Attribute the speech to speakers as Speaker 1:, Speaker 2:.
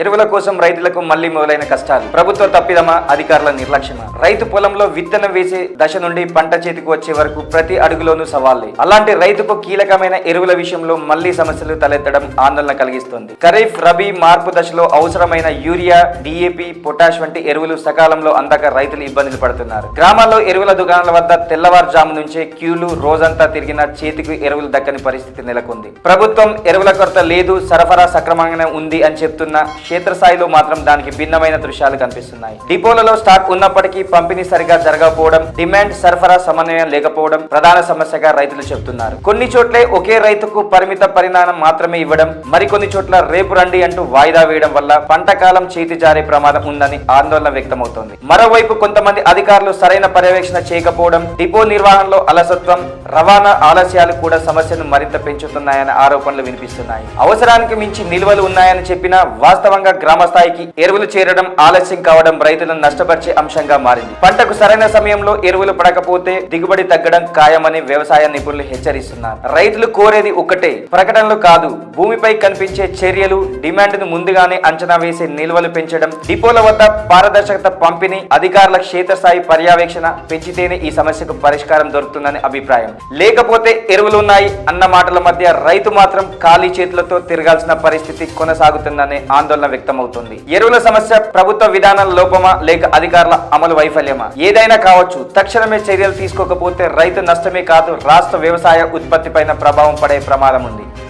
Speaker 1: ఎరువుల కోసం రైతులకు మళ్ళీ మొదలైన కష్టాలు. ప్రభుత్వ తప్పిదమా? అధికారుల నిర్లక్ష్యమా? రైతు పొలంలో విత్తనం వేసే దశ నుండి పంట చేతికి వచ్చే వరకు ప్రతి అడుగులోనూ సవాళ్ళే అలాంటి రైతుకు కీలకమైన ఎరువుల విషయంలో మళ్ళీ సమస్యలు తలెత్తడం ఆందోళన కలిగిస్తుంది. ఖరీఫ్ రబీ మార్పు దశలో అవసరమైన యూరియా డిఏపి పొటాష్ వంటి ఎరువులు సకాలంలో అందక రైతులు ఇబ్బందులు పడుతున్నారు. గ్రామాల్లో ఎరువుల దుకాణాల వద్ద తెల్లవారుజాము నుంచే క్యూలు రోజంతా తిరిగిన చేతికి ఎరువులు దక్కని పరిస్థితి నెలకొంది. ప్రభుత్వం ఎరువుల కొరత లేదు సరఫరా సక్రమంగానే ఉంది అని చెప్తున్న క్షేత్రస్థాయిలో మాత్రం దానికి భిన్నమైన దృశ్యాలు కనిపిస్తున్నాయి. డిపోలలో స్టాక్ ఉన్నప్పటికీ పంపిణీ సరిగా జరగకపోవడం డిమాండ్ సరఫరా సమన్వయం లేకపోవడం ప్రధాన సమస్యగా రైతులు చెబుతున్నారు. కొన్ని చోట్లే ఒకే రైతుకు పరిమిత పరిమాణం మాత్రమే ఇవ్వడం మరికొన్ని చోట్ల రేపు రండి అంటూ వాయిదా వేయడం వల్ల పంట కాలం చేతి జారే ప్రమాదం ఉందని ఆందోళన వ్యక్తమవుతోంది. మరోవైపు కొంతమంది అధికారులు సరైన పర్యవేక్షణ చేయకపోవడం డిపో నిర్వహణలో అలసత్వం రవాణా ఆలస్యాలు కూడా సమస్యను మరింత పెంచుతున్నాయని ఆరోపణలు వినిపిస్తున్నాయి. అవసరానికి మించి నిల్వలు ఉన్నాయని చెప్పినా వాస్తవంగా గ్రామ స్థాయికి ఎరువులు చేరడం ఆలస్యం కావడం రైతులను నష్టపరిచే అంశంగా మారింది. పంటకు సరైన సమయంలో ఎరువులు పడకపోతే దిగుబడి తగ్గడం ఖాయమని వ్యవసాయ నిపుణులు హెచ్చరిస్తున్నారు. రైతులు కోరేది ఒక్కటే ప్రకటనలు కాదు భూమిపై కనిపించే చర్యలు డిమాండ్ను ముందుగానే అంచనా వేసే నిల్వలు పెంచడం డిపోల వద్ద పారదర్శకత పంపిణీ అధికారుల క్షేత్రస్థాయి పర్యవేక్షణ పెంచితేనే ఈ సమస్యకు పరిష్కారం దొరుకుతుందని అభిప్రాయం. లేకపోతే ఎరువులు ఉన్నాయి అన్న మాటల మధ్య రైతు మాత్రం ఖాళీ చేతులతో తిరగాల్సిన పరిస్థితి కొనసాగుతుందనే ఆందోళన ఆందోళన వ్యక్తమవుతుంది. ఎరువుల సమస్య ప్రభుత్వ విధానాల లోపమా లేక అధికారుల అమలు వైఫల్యమా? ఏదైనా కావచ్చు. తక్షణమే చర్యలు తీసుకోకపోతే రైతు నష్టమే కాదు రాష్ట్ర వ్యవసాయ ఉత్పత్తిపైన ప్రభావం పడే ప్రమాదం ఉంది.